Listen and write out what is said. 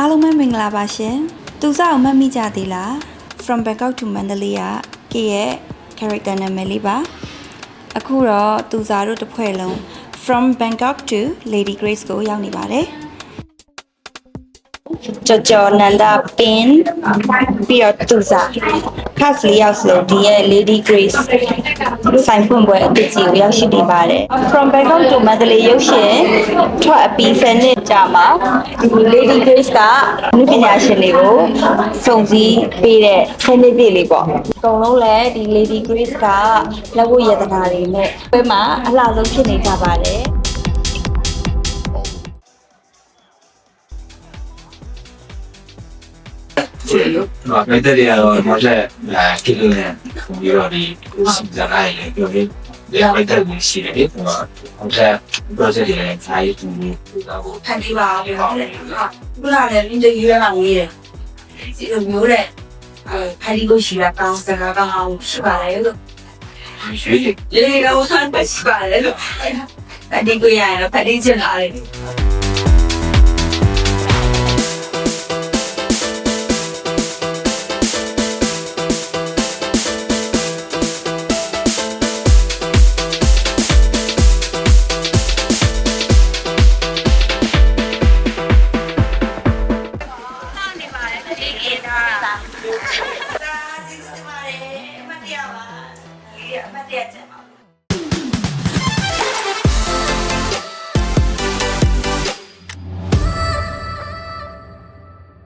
အားလုံးပဲမင်္ဂလာပါရှင်သူစားအောင်မှတ်မိကြသေးလား From Bangkok to Mandalay က K ရဲ့ character နာမည်လေးပါအခုတော့သူစားတို့တစ်ဖွဲ့လုံး From Bangkok to Lady Grace ကိုရောက်နေပါတယ် ကြော်ကြော်နန္ဒပင်ပြီးတော့သူစား cast လေးယောက်ဆိုဒီရဲ့ Lady Grace ဆိုင်ဖွင့်ပွဲအသစ်ကြီးကိုရောက်ရှိနေပါတယ် From Bangkok to Mandalay ရုပ်ရှင်ထွက်အပြီး10နှစ်ကြာမှာဒီ Lady Grace ကနုပညာရှင်တွေကိုစုံစည်းပေးတဲ့10နှစ်ပြည့်လေးပေါ့အကုန်လုံးလည်းဒီ Lady Grace ကလက်ဝတ်ရတနာတွေနဲ့ပွဲမှာအလှဆုံးဖြစ်နေကြပါတယ် တော့ပြည်တဲ့ရတော့နောက်ထပ်အဲကိလနဲ့ပြီးတော့ဒီစီဇန်လိုက်လေပြောပြီးဒီပြည်တဲ့ကိုရှိတယ်ဒီတော့နောက်ထပ် project တွေလည်းအားရတူတော့ဟိုဖန်တီးပါဗျာခုနကလည်းဒီရွေးမှာငေးတယ်ဒီလိုမျိုးတဲ့အဲဖန်တီးကိုရှိတာကောင်းစကားကောင်းအောင်ရှိပါလေလို့ရွှေ့လေတော့ဆန်းပဲရှိပါလေလို့ဖန်တီးကိုရရင်တော့ဖန်တီးချင်တာလေ ဒါကျေးဇူးတင်ပါတယ်အမတ်တရားပါဒီအမတ်တရားချက်ပါ